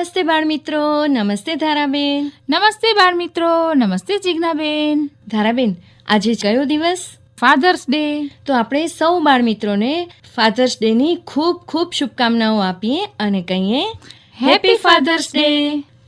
નમસ્તે બાળમિત્રો નમસ્તે ધારાબેન. નમસ્તે બાળ મિત્રો નમસ્તે જિજ્ઞાબેન. ધારાબેન આજે કયો દિવસ? ફાધર્સ ડે તો આપણે સૌ બાળમિત્રોને ફાધર્સ ડેની ખૂબ ખૂબ શુભકામનાઓ આપીએ અને કહીએ હેપી ફાધર્સ ડે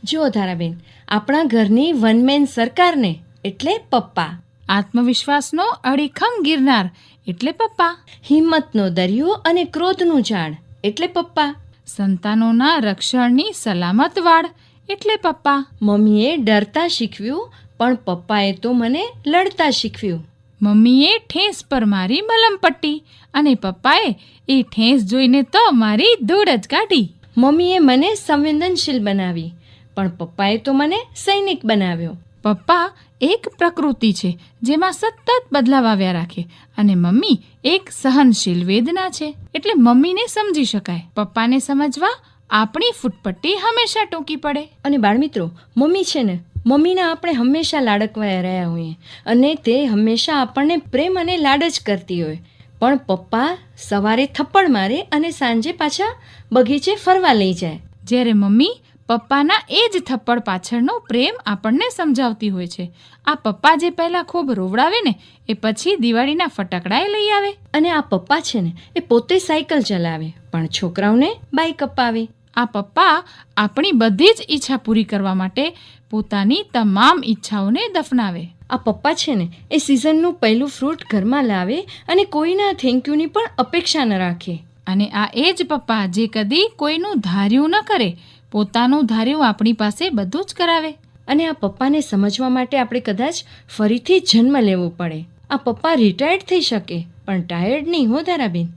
જો ધારાબેન આપણા ઘરની વનમેન સરકારને એટલે પપ્પા. આત્મવિશ્વાસનો અડીખમ ગિરનાર એટલે પપ્પા. હિંમતનો દરિયો અને ક્રોધનું ઝાડ એટલે પપ્પા. સંતાનોના રક્ષણની સલામત વાળ. એટલે પપ્પા, મમ્મીએ ડરતા શીખવ્યું, પણ પપ્પાએ તો મને લડતા શીખવ્યું. મમ્મીએ ઠેસ પર મારી મલમ પટ્ટી અને પપ્પાએ એ ઠેસ જોઈને તો મારી ધૂળ જ કાઢી. મમ્મીએ મને સંવેદનશીલ બનાવી, પણ પપ્પાએ તો મને સૈનિક બનાવ્યો. પપ્પા એક પ્રકૃતિ છે જેમાં સતત બદલાવ આવ્યા રાખે અને મમ્મી એક સહનશીલ વેદના છે. એટલે મમ્મીને સમજી શકાય. પપ્પાને સમજવા આપણી ફૂટપટ્ટી હંમેશા ટૂંકી પડે. અને બાળમિત્રો મમ્મી છે ને મમ્મીના આપણે હંમેશા લાડકવાયા રહ્યા હોઈએ અને તે હંમેશા આપણને પ્રેમ અને લાડ જ કરતી હોય. પણ પપ્પા સવારે થપ્પડ મારે અને સાંજે પાછા બગીચે ફરવા લઈ જાય. જ્યારે મમ્મી પપ્પાના એ જ થપ્પડ પાછળનો પ્રેમ આપણને સમજાવતી હોય છે. આ પપ્પા જે પહેલાં ખૂબ રોવડાવે ને એ પછી દિવાળીના ફટાકડાએ લઈ આવે. અને આ પપ્પા છે ને એ પોતે સાયકલ ચલાવે પણ છોકરાઓને બાઇક અપાવે. આ પપ્પા આપણી બધી જ ઈચ્છા પૂરી કરવા માટે પોતાની તમામ ઈચ્છાઓને દફનાવે. આ પપ્પા છે ને એ સિઝનનું પહેલું ફ્રૂટ ઘરમાં લાવે અને કોઈના થેન્ક યુની પણ અપેક્ષા ન રાખે. અને આ એ જ પપ્પા જે કદી કોઈનું ધાર્યું ન કરે પોતાનું ધાર્યું આપણી પાસે બધું જ કરાવે. અને આ પપ્પાને સમજવા માટે આપણે કદાચ ફરીથી જન્મ લેવો પડે. આ પપ્પા રિટાયર્ડ થઈ શકે પણ ટાયર્ડ નહીં હો ધારાબેન?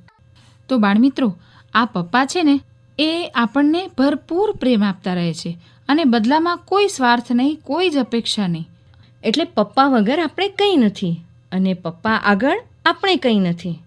તો બાળમિત્રો આ પપ્પા છે ને એ આપણને ભરપૂર પ્રેમ આપતા રહે છે અને બદલામાં કોઈ સ્વાર્થ નહીં કોઈ જ અપેક્ષા નહીં. એટલે પપ્પા વગર આપણે કંઈ નથી અને પપ્પા આગળ આપણે કંઈ નથી.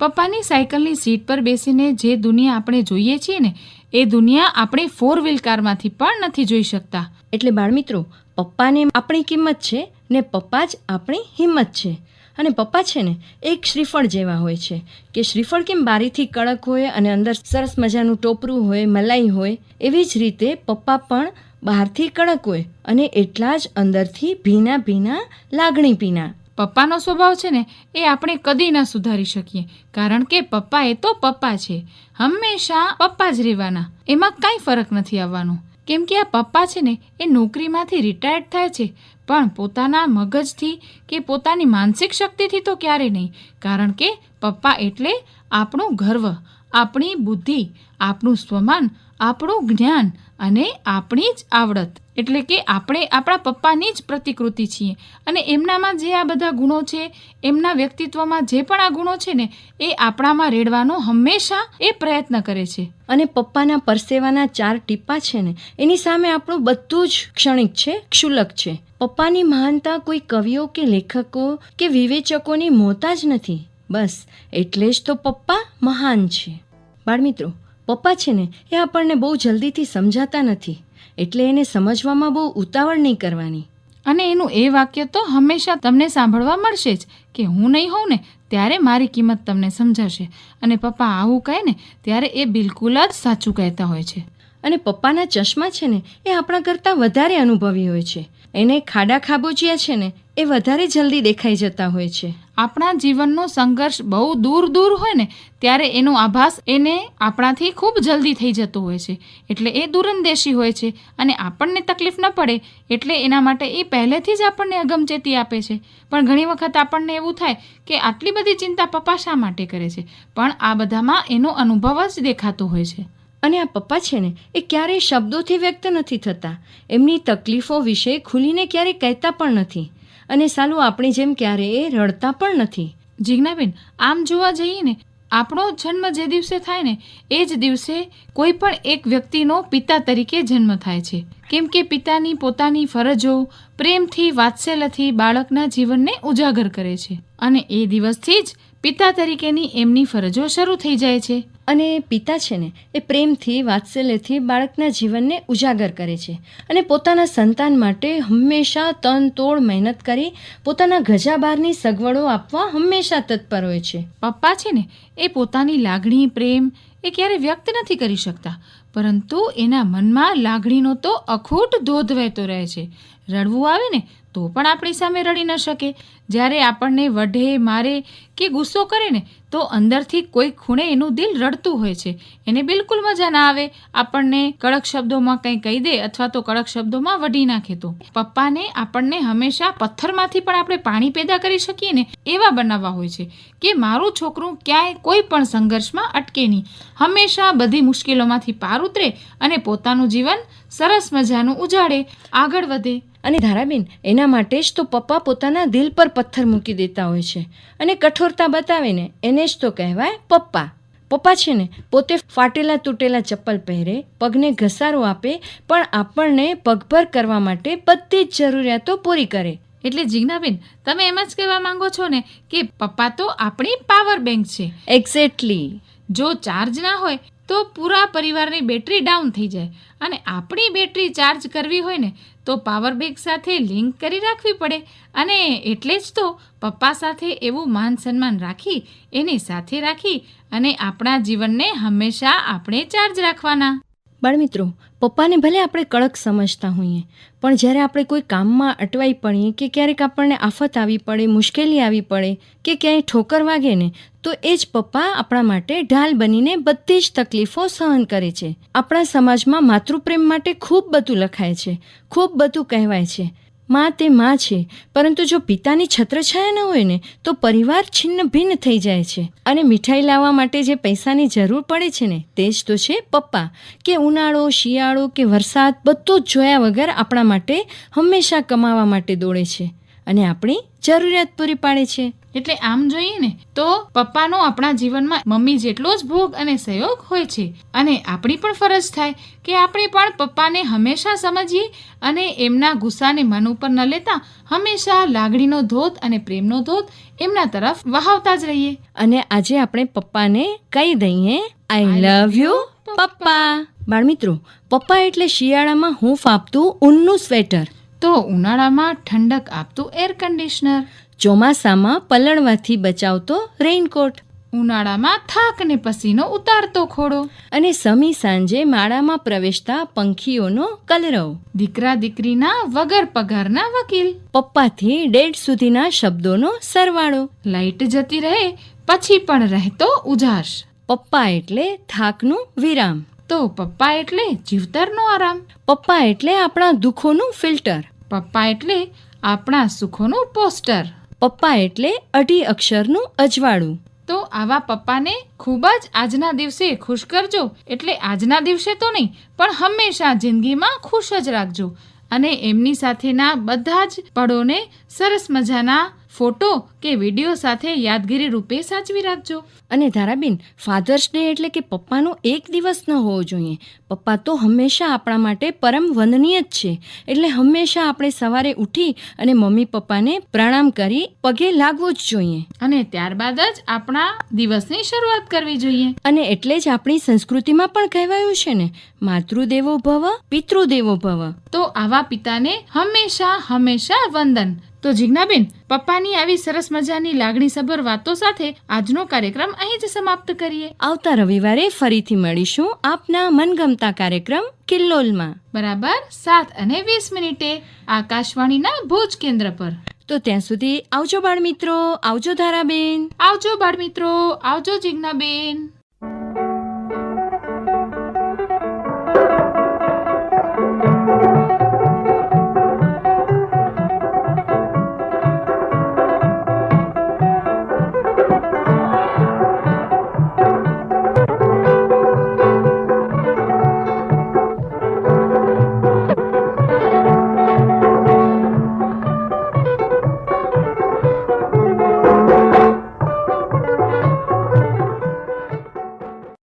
પપ્પાની સાયકલની સીટ પર બેસીને જે દુનિયા આપણે જોઈએ છીએ ને, એ દુનિયા આપણે ફોર વ્હીલ કારમાંથી પણ નથી જોઈ શકતા. એટલે બાળમિત્રો, પપ્પાને આપણી કિંમત છે ને પપ્પા જ આપણી હિંમત છે. અને પપ્પા છે ને, એક શ્રીફળ જેવા હોય છે. કે શ્રીફળ કેમ બારીથી કડક હોય અને અંદર સરસ મજાનું ટોપરું હોય, મલાઈ હોય, એવી જ રીતે પપ્પા પણ બહારથી કડક હોય અને એટલા જ અંદરથી ભીના ભીના લાગણી પીના. પપ્પાનો સ્વભાવ છે ને, એ આપણે કદી ન સુધારી શકીએ. કારણ કે પપ્પા એ તો પપ્પા છે. હંમેશા પપ્પા જ રહેવાના. એમાં કાંઈ ફરક નથી આવવાનો. કેમ કે આ પપ્પા છે ને, એ નોકરીમાંથી રિટાયર્ડ થાય છે. પણ પોતાના મગજથી કે પોતાની માનસિક શક્તિથી તો ક્યારે નહીં. કારણ કે પપ્પા એટલે આપણું ગર્વ. આપણી બુદ્ધિ, આપણું સ્વમાન, આપણું જ્ઞાન અને આપણી જ આવડત. એટલે કે આપણે આપણા પપ્પાની જ પ્રતિકૃતિ છીએ. અને એમનામાં જે આ બધા ગુણો છે, એમના વ્યક્તિત્વમાં જે પણ આ ગુણો છે ને, એ આપણામાં રેડવાનો હંમેશા એ પ્રયત્ન કરે છે. અને પપ્પાના પરસેવાના ચાર ટીપા છે ને, એની સામે આપણું બધું જ ક્ષણિક છે, ક્ષુલક છે. પપ્પાની મહાનતા કોઈ કવિઓ કે લેખકો કે વિવેચકોની મોતા જ નથી. બસ, એટલે જ તો પપ્પા મહાન છે. બાળમિત્રો પપ્પા છે ને એ આપણને બહુ જલ્દીથી સમજાતા નથી. એટલે એને સમજવામાં બહુ ઉતાવળ નહીં કરવાની. અને એનું એ વાક્ય તો હંમેશા તમને સાંભળવા મળશે જ કે હું નહીં હોઉં ને ત્યારે મારી કિંમત તમને સમજાશે. અને પપ્પા આવું કહે ને ત્યારે એ બિલકુલ જ સાચું કહેતા હોય છે. અને પપ્પાના ચશ્મા છે ને એ આપણા કરતાં વધારે અનુભવી હોય છે. એને ખાડા ખાબોચિયા છે ને, એ વધારે જલ્દી દેખાઈ જતા હોય છે. આપણા જીવનનો સંઘર્ષ બહુ દૂર દૂર હોય ને, ત્યારે એનો આભાસ એને આપણાથી ખૂબ જલ્દી થઈ જતો હોય છે. એટલે એ દૂરંદેશી હોય છે અને આપણને તકલીફ ન પડે, એટલે એના માટે એ પહેલેથી જ આપણને અગમચેતી આપે છે. પણ ઘણી વખત આપણને એવું થાય કે આટલી બધી ચિંતા પપ્પા શા માટે કરે છે? પણ આ બધામાં એનો અનુભવ જ દેખાતો હોય છે. અને આ પપ્પા છે ને, એ ક્યારેય શબ્દોથી વ્યક્ત નથી થતા. એમની તકલીફો વિશે ખુલીને ક્યારેય કહેતા પણ નથી. અને સાલું આપણી જેમ ક્યારેય રડતા પણ નથી. જિજ્ઞાબેન, આમ જોવા જઈએ ને, આપણો જન્મ જે દિવસે થાય ને, એ જ દિવસે કોઈ પણ એક વ્યક્તિનો પિતા તરીકે જન્મ થાય છે. કેમ કે પિતાની પોતાની ફરજો, પ્રેમથી, વાત્સલ્યથી બાળકના જીવનને ઉજાગર કરે છે. અને એ દિવસથી જ પિતા તરીકેની એમની ફરજો શરૂ થઈ જાય છે. અને પિતા છે ને, એ પ્રેમથી, વાત્સલ્યથી બાળકના જીવનને ઉજાગર કરે છે અને પોતાના સંતાન માટે હંમેશા તન તોડ મહેનત કરી પોતાના ગજા બહારની સગવડો આપવા હંમેશા તત્પર હોય છે. પપ્પા છે ને, એ પોતાની લાગણી, પ્રેમ એ ક્યારે વ્યક્ત નથી કરી શકતા. પરંતુ એના મનમાં લાગણીનો તો અખૂટ ધોધ વહેતો રહે છે. રડવું આવે ને તો પણ આપણી સામે રડી ન શકે. જ્યારે આપણને વઢે, મારે કે ગુસ્સો કરે ને, તો અંદરથી કોઈ ખૂણે એનું દિલ રડતું હોય છે. એને બિલકુલ મજા ના આવે. આપણને કડક શબ્દોમાં કંઈ કહી દે અથવા તો કડક શબ્દોમાં વઢી નાખે તો. પપ્પાને આપણને હંમેશા પથ્થરમાંથી પણ આપણે પાણી પેદા કરી શકીએ ને, એવા બનાવવા હોય છે કે મારું છોકરું ક્યાંય કોઈ પણ સંઘર્ષમાં અટકે નહીં. હંમેશા બધી મુશ્કેલીઓમાંથી પાર ઉતરે અને પોતાનું જીવન સરસ મજાનું ઉજાડે આગળ વધે. અને ધારાબેન એના માટે જ તો પપ્પા પોતાના દિલ પર પથ્થર મૂકી દેતા હોય છે. અને કઠોરતા બતાવે ને એને જ તો કહેવાય પપ્પા. પપ્પા છે ને પોતે ફાટેલા તૂટેલા ચપ્પલ પહેરે પગને ઘસારો આપે પણ આપણને પગભર કરવા માટે બધી જ જરૂરિયાતો પૂરી કરે. એટલે જીજ્ઞાબેન તમે એમ જ કહેવા માંગો છો ને કે પપ્પા તો આપણી પાવર બેંક છે. એક્ઝેક્ટલી જો ચાર્જ ના હોય તો પૂરા પરિવારની બેટરી ડાઉન થઈ જાય. અને આપણી બેટરી ચાર્જ કરવી હોય ને, તો પાવર બેંક સાથે લિંક કરી રાખવી પડે. અને એટલે જ તો પપ્પા સાથે એવું માન સન્માન રાખી, એની સાથે રાખી અને આપણા જીવનને હંમેશા આપણે ચાર્જ રાખવાના. બાળમિત્રો, પપ્પાને ભલે આપણે કડક સમજતા હોઈએ, પણ જ્યારે આપણે કોઈ કામમાં અટવાઈ પડીએ કે ક્યારેક આપણને આફત આવી પડે, મુશ્કેલી આવી પડે કે ક્યાંય ઠોકર વાગે ને, તો એ જ પપ્પા આપણા માટે ઢાલ બનીને બધી જ તકલીફો સહન કરે છે. આપણા સમાજમાં માતૃપ્રેમ માટે ખૂબ બધું લખાય છે, ખૂબ બધું કહેવાય છે. માં તે માં છે, પરંતુ જો પિતાની છત્રછાયા ન હોય ને, તો પરિવાર છિન્ન ભિન્ન થઈ જાય છે. અને મીઠાઈ લાવવા માટે જે પૈસાની જરૂર પડે છે ને, તે જ તો છે પપ્પા. કે ઉનાળો, શિયાળો કે વરસાદ, બધું જ જોયા વગર આપણા માટે હંમેશા કમાવા માટે દોડે છે. અને આપણી જરૂરિયાત પૂરી પાડે છે. એટલે આમ જોઈએ ને તો પપ્પાનો આપણા જીવનમાં મમ્મી જેટલો જ ભોગ અને સહયોગ હોય છે. અને આપણી પણ ફરજ થાય કે આપણે પણ પપ્પાને હંમેશા સમજીએ અને એમના ગુસ્સાને મન ઉપર ન લેતા હંમેશા લાગણીનો ધોધ અને પ્રેમનો ધોધ એમના તરફ વહાવતા જ રહીએ. અને આજે આપણે પપ્પાને કહી દઈએ આઈ લવ યુ પપ્પા. બાળમિત્રો પપ્પા એટલે શિયાળામાં હૂંફ આપતું ઊનનું સ્વેટર. તો ઉનાળામાં ઠંડક આપતું એર કન્ડિશનર ચોમાસામાં પલળવાથી બચાવતો રેઇનકોટ. ઉનાળામાં થાક ને પસીનો ઉતારતો ખોડો અને સમી સાંજે માળામાં પ્રવેશતા પંખીઓનો કલરવ. દીકરા દીકરીના વગર પગારના વકીલ. પપ્પાથી ડેડ સુધીના શબ્દોનો સરવાળો. લાઈટ જતી રહે પછી પણ રહેતો ઉજાસ. પપ્પા એટલે થાકનું વિરામ. તો પપ્પા એટલે જીવતરનો આરામ. પપ્પા એટલે આપણા દુઃખોનું ફિલ્ટર. પપ્પા એટલે આપણા સુખોનું પોસ્ટર. પપ્પા એટલે અઢી અક્ષરનું અજવાળું. તો આવા પપ્પાને ખૂબ જ આજના દિવસે ખુશ કરજો. એટલે આજના દિવસે તો નહીં, પણ હંમેશા જિંદગીમાં ખુશ જ રાખજો. અને એમની સાથેના બધા જ પળોને સરસ મજાના ફોટો કે વીડિયો સાથે યાદગીરી રૂપે સાચવી રાખજો. અને ધારાબેન ફાધર્સ ડે એટલે કે પપ્પાનો એક દિવસ ન હોવો જોઈએ. પપ્પા તો હંમેશા આપણા માટે પરમ વંદનીય જ છે. એટલે હંમેશા આપણે સવારે ઉઠી અને મમ્મી પપ્પાને પ્રણામ કરી પગે લાગવું જ જોઈએ. અને ત્યારબાદ જ આપણા દિવસની શરૂઆત કરવી જોઈએ. અને એટલે જ આપણી સંસ્કૃતિમાં પણ કહેવાયું છે ને માતૃદેવો ભવ પિતૃદેવો ભવ. તો આવા પિતાને હંમેશા હંમેશા વંદન. તો જીજ્ઞાબેન પપ્પાની આવી સરસ મજાની લાગણીસભર વાતો સાથે આજનો કાર્યક્રમ અહીં જ સમાપ્ત કરીએ. આવતા રવિવારે ફરીથી મળીશું આપના મનગમતા કાર્યક્રમ કિલ્લોલમાં. બરાબર સાત અને વીસ મિનિટે આકાશવાણીના ભુજ કેન્દ્ર પર. તો ત્યાં સુધી આવજો બાળ મિત્રો આવજો ધારાબેન. આવજો બાળ મિત્રો આવજો જીજ્ઞાબેન.